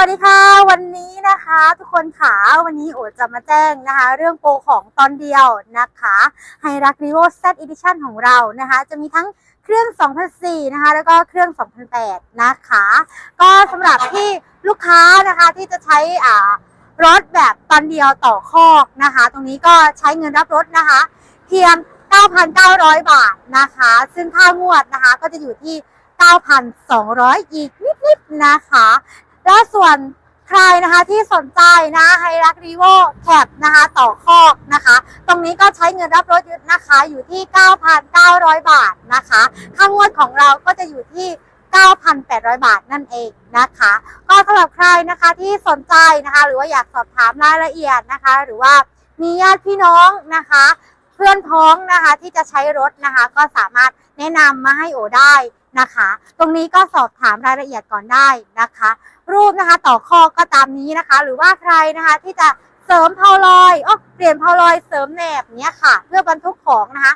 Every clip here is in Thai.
วัสดีค่ะ วันนี้นะคะ ทุกคนขาวันนี้โอจะมาแจ้งนะคะ เรื่องโปรของตอนเดียวนะคะไฮรักรีโว Z Edition ของเรานะคะ จะมีทั้งเครื่อง 2004 นะคะ แล้วก็เครื่อง 2008 นะคะ ก็สำหรับที่ลูกค้านะคะที่จะใช้อ่ารถแบบตอนเดียวต่อคอกนะคะ ตรงนี้ก็ใช้เงินรับรถนะคะ เพียง 9,900 บาทนะคะ ซึ่งค่างวดนะคะก็จะอยู่ที่9,200 อีกนิดๆนะคะ แล้วส่วนใครนะคะที่สนใจนะไฮรักรีโวแคปนะคะต่อคอกนะคะ ตรงนี้ก็ใช้เงินรับรถยึดนะคะอยู่ที่ 9,900 บาทนะคะ ค่างวดของเราก็จะอยู่ที่ 9,800 บาทนั่นเองนะคะ ก็สำหรับใครนะคะที่สนใจนะคะ หรือว่าอยากสอบถามรายละเอียดนะคะ หรือว่ามีญาติพี่น้องนะคะ เพื่อนพ้องนะคะที่จะใช้รถนะคะ ก็สามารถแนะนำมาให้โอได้ นะคะ ตรงนี้ก็สอบถามรายละเอียดก่อนได้นะคะ รูปนะคะต่อข้อก็ตามนี้นะคะ หรือว่าใครนะคะที่จะเสริมเพาลอยอ๋อเปลี่ยนเพาลอยเสริมแหนบเนี้ยค่ะ เพื่อบรรทุกของนะคะ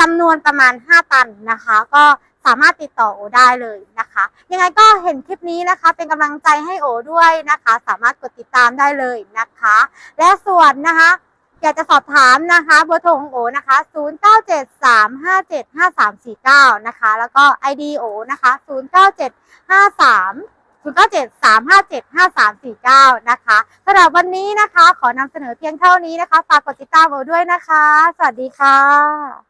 จำนวนประมาณ 5 ตันนะคะ ก็สามารถติดต่อโอได้เลยนะคะ ยังไงก็เห็นคลิปนี้นะคะ เป็นกำลังใจให้โอด้วยนะคะ สามารถกดติดตามได้เลยนะคะ และส่วนนะคะ อยากจะสอบถามนะคะเบอร์โทรของโอนะคะ 0973575349 นะคะ แล้วก็ ID โอนะคะ 09753 0973575349 นะคะสำหรับวันนี้นะคะ ขอนำเสนอเพียงเท่านี้นะคะ ฝากกดติดตามโอด้วยนะคะ สวัสดีค่ะ